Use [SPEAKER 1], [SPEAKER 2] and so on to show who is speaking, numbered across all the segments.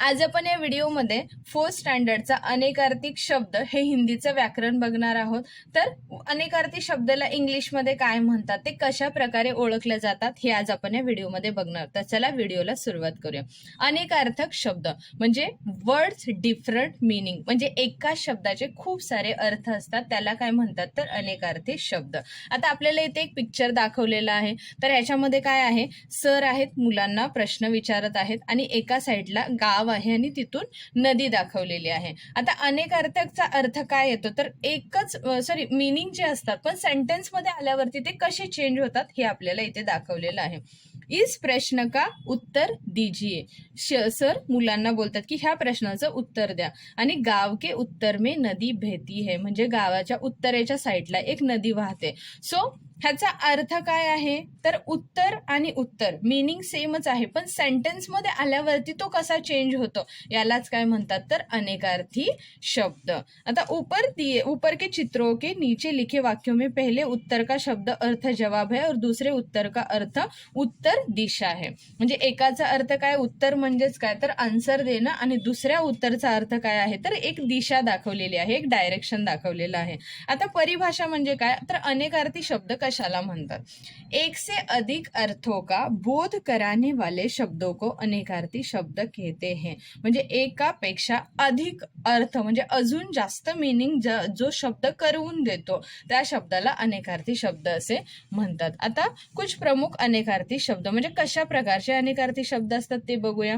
[SPEAKER 1] आज आपण या व्हिडिओमध्ये फोर्थ स्टँडर्डचा अनेकार्थिक शब्द हे हिंदीचं व्याकरण बघणार आहोत. तर अनेकार्थी शब्दाला इंग्लिशमध्ये काय म्हणतात ते कशा प्रकारे ओळखले जातात हे आज आपण या व्हिडिओमध्ये बघणार तर चला व्हिडिओला सुरुवात करूया. अनेकार्थक शब्द म्हणजे वर्ड्स डिफरंट मिनिंग म्हणजे एका शब्दाचे खूप सारे अर्थ असतात त्याला काय म्हणतात तर अनेकार्थिक शब्द. आता आपल्याला इथे एक पिक्चर दाखवलेला आहे. तर ह्याच्यामध्ये काय आहे? सर आहेत मुलांना प्रश्न विचारत आहेत आणि एका साईडला गाव आहे आणि तिथून नदी दाखवलेली आहे. आता अनेक अर्थकचा अर्थ काय येतो? तर एकच सॉरी मिनिंग जे असतात पण सेंटेन्समध्ये आल्यावरती ते कसे चेंज होतात हे आपल्याला इथे दाखवलेलं आहे. इस प्रश्न का उत्तर दीजिए. श- सर मुलांना बोलतात की ह्या प्रश्नाचं उत्तर द्या. आणि गाव के उत्तर में नदी भेती है. म्हणजे गावाच्या उत्तरेच्या साईडला एक नदी वाहते. सो ह्याचा अर्थ काय आहे? तर उत्तर आणि उत्तर. मिनिंग सेमच आहे. पण सेंटेन्समध्ये आल्यावरती तो कसा चेंज होतो? यालाच काय म्हणतात? तर अनेकार्थी शब्द. आता ऊपर दिए ऊपर के चित्रों के नीचे लिखे वाक्यों में पहले उत्तर का शब्द अर्थ जवाब है और दूसरे उत्तर का अर्थ उत्तर दिशा है. म्हणजे एकाचा अर्थ काय? उत्तर म्हणजेच काय? तर आन्सर देणं आणि दुसऱ्या उत्तरचा अर्थ काय आहे? तर एक दिशा दाखवलेली आहे एक डायरेक्शन दाखवलेलं आहे. आता परिभाषा म्हणजे काय? तर अनेकार्थी शब्द कशाला म्हणतात? एक से अधिक अर्थों का बोध कराने वाले शब्दों को अनेकार्थी शब्द कहते हैं। म्हणजे एकापेक्षा अधिक अर्थ म्हणजे अजून जास्त मिनिंग जो शब्द करवून देतो त्या शब्दाला अनेकार्थी शब्द असे म्हणतात. आता कुछ प्रमुख अनेकार्थी शब्द म्हणजे कशा प्रकारचे अनेकार्थी शब्द असतात ते बघूया.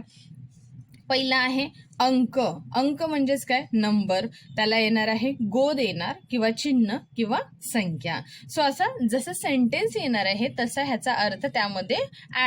[SPEAKER 1] पहिला आहे अंक. अंक म्हणजेच काय? नंबर. त्याला येणार आहे गोद येणार किंवा चिन्ह किंवा संख्या. सो असा जसं सेंटेन्स येणार आहे तसा ह्याचा अर्थ त्यामध्ये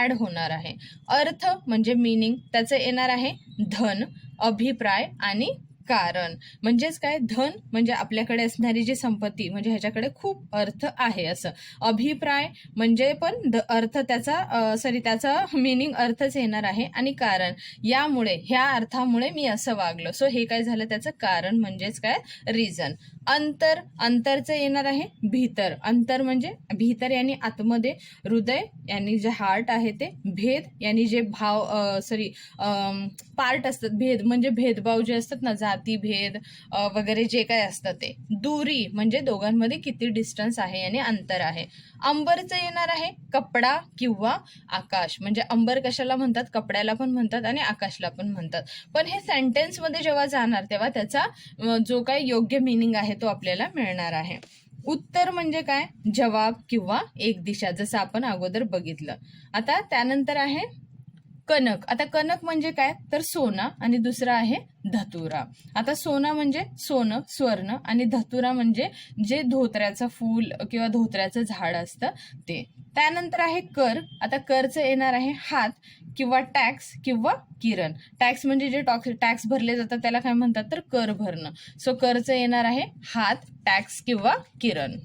[SPEAKER 1] ऍड होणार आहे. अर्थ म्हणजे मिनिंग त्याचं येणार आहे धन अभिप्राय आणि कारण. म्हणजेच काय? धन म्हणजे आपल्याकडे असणारी जी संपत्ती म्हणजे ह्याच्याकडे खूप अर्थ आहे असं. अभिप्राय म्हणजे पण अर्थ त्याचा सॉरी त्याचा मिनिंग अर्थच येणार आहे आणि कारण. यामुळे ह्या अर्थामुळे मी असं वागलो. सो हे काय झालं? त्याचं कारण म्हणजेच काय? रिझन अंतर अंतरचं येणार आहे भीतर. अंतर म्हणजे भीतर यांनी आतमध्ये हृदय यांनी जे हार्ट आहे ते भेद यांनी जे भाव सॉरी पार्ट असतात भेद. म्हणजे भेदभाव जे असतात ना जातीभेद वगैरे जे काय असतं ते. दुरी म्हणजे दोघांमध्ये किती डिस्टन्स आहे आणि अंतर आहे. अंबरचं येणार आहे कपडा किंवा आकाश. म्हणजे अंबर कशाला म्हणतात? कपड्याला पण म्हणतात आणि आकाशला पण म्हणतात. पण हे सेंटेन्समध्ये जेव्हा जाणार तेव्हा त्याचा जो काय योग्य मिनिंग आहे तो आपल्याला मिळणार आहे. उत्तर म्हणजे काय? जवाब किंवा एक दिशा. जसं आपण अगोदर बघितलं. आता त्यानंतर आहे कनक. आता कनक म्हणजे काय? तर सोना आणि दुसरा आहे धतुरा. आता सोना म्हणजे सोनं स्वर्ण आणि धतुरा म्हणजे जे धोत्र्याचं फूल किंवा धोत्र्याचं झाड असतं ते. त्यानंतर आहे कर. आता करचं येणार आहे हात किंवा टॅक्स किंवा किरण. टॅक्स म्हणजे जे टॉक्स टॅक्स भरले जातात त्याला काय म्हणतात? तर कर भरणं. सो करचं येणार आहे हात टॅक्स किंवा किरण.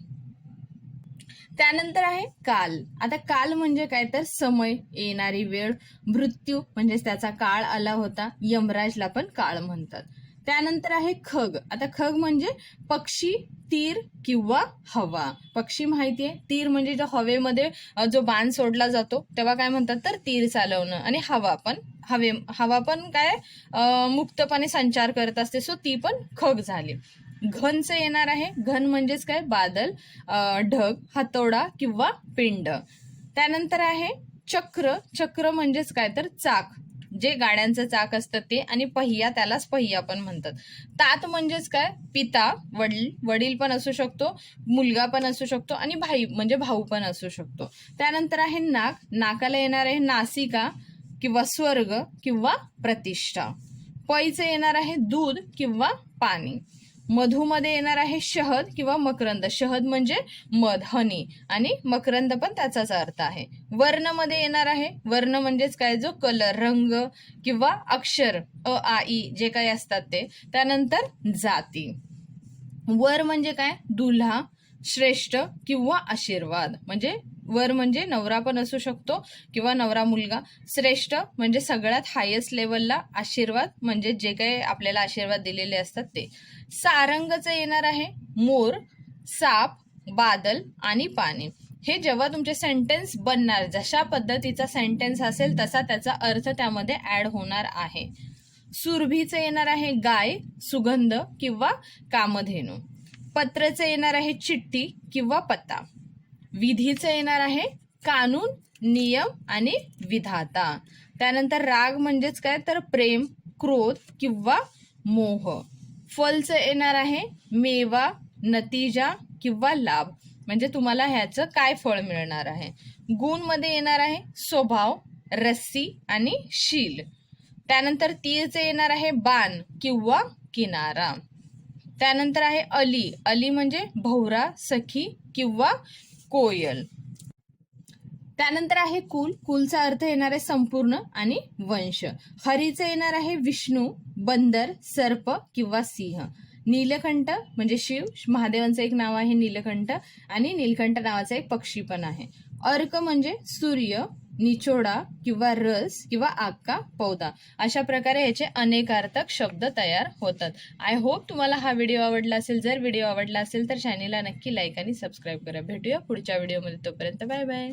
[SPEAKER 1] त्यानंतर आहे काल. आता काल म्हणजे काय तर समय येणारी वेळ मृत्यू म्हणजेच त्याचा काळ आला होता. यमराजला पण काळ म्हणतात. त्यानंतर आहे खग. आता खग म्हणजे पक्षी तीर किंवा हवा. पक्षी माहितीये तीर म्हणजे जो हवेमध्ये जो बाण सोडला जातो तेव्हा काय म्हणतात तर तीर चालवणं आणि हवा पण. हवे हवा पण काय मुक्तपणे संचार करत असते. सो ती पण खग झाली. घनचं येणार आहे. घन म्हणजेच काय? बादल ढग हातोडा किंवा पिंड. त्यानंतर आहे चक्र. चक्र म्हणजेच काय? तर चाक. जे गाड्यांचं चाक असतं ते आणि पहिया त्यालाच पहिया पण म्हणतात. तात म्हणजेच काय? पिता वडील. वडील पण असू शकतो मुलगा पण असू शकतो आणि भाई म्हणजे भाऊ पण असू शकतो. त्यानंतर आहे नाक. नाकाला येणार आहे नासिका किंवा स्वर्ग किंवा प्रतिष्ठा. पैचं येणार आहे दूध किंवा पाणी. मधूमध्ये येणार आहे शहद किंवा मकरंद. शहद म्हणजे मध हनी आणि मकरंद पण त्याचाच अर्थ आहे. वर्णमध्ये येणार आहे. वर्ण म्हणजेच काय? जो कलर रंग किंवा अक्षर अ आ ई जे काही असतात ते. त्यानंतर जाती. वर म्हणजे काय? दुल्हा श्रेष्ठ किंवा आशीर्वाद. म्हणजे वर म्हणजे नवरा पण असू शकतो किंवा नवरा मुलगा. श्रेष्ठ म्हणजे सगळ्यात हायेस्ट लेवलला आशीर्वाद म्हणजे जे काही आपल्याला आशीर्वाद दिलेले असतात ते. सारंगचं येणार आहे मोर साप बादल आणि पाणी. हे जेव्हा तुमचे सेंटेन्स बनणार जशा पद्धतीचा सेंटेन्स असेल तसा त्याचा अर्थ त्यामध्ये ॲड होणार आहे. सुरभीचं येणार आहे गाय सुगंध किंवा कामधेनू. पत्रचं येणार आहे चिठ्ठी किंवा पत्ता. विधीचं येणार आहे कानून नियम आणि विधाता. त्यानंतर राग म्हणजेच काय? तर प्रेम क्रोध किंवा मोह. फलचं येणार आहे मेवा नतीजा किंवा लाभ. म्हणजे तुम्हाला ह्याचं काय फळ मिळणार आहे? गुणमध्ये येणार आहे स्वभाव रस्सी आणि शील. त्यानंतर तीरचं येणार आहे बाण किंवा किनारा. त्यानंतर आहे अली. अली म्हणजे भोवरा सखी किंवा कोयल. त्यानंतर आहे कुल. कुलचा अर्थ येणार आहे संपूर्ण आणि वंश. हरीचं येणार आहे विष्णू बंदर सर्प किंवा सिंह. नीलकंठ म्हणजे शिव. महादेवांचं एक नाव आहे नीलकंठ आणि नीलकंठ नावाचा एक पक्षी पण आहे. अर्क म्हणजे सूर्य निचोडा किंवा रस किंवा आक्का पौदा अशा प्रकारे याचे अनेकार्थक शब्द तयार होतात. आय होप तुम्हाला हा व्हिडिओ आवडला असेल. जर व्हिडिओ आवडला असेल तर चॅनेलला नक्की लाईक आणि सबस्क्राईब करा. भेटूया पुढच्या व्हिडिओमध्ये तोपर्यंत बाय बाय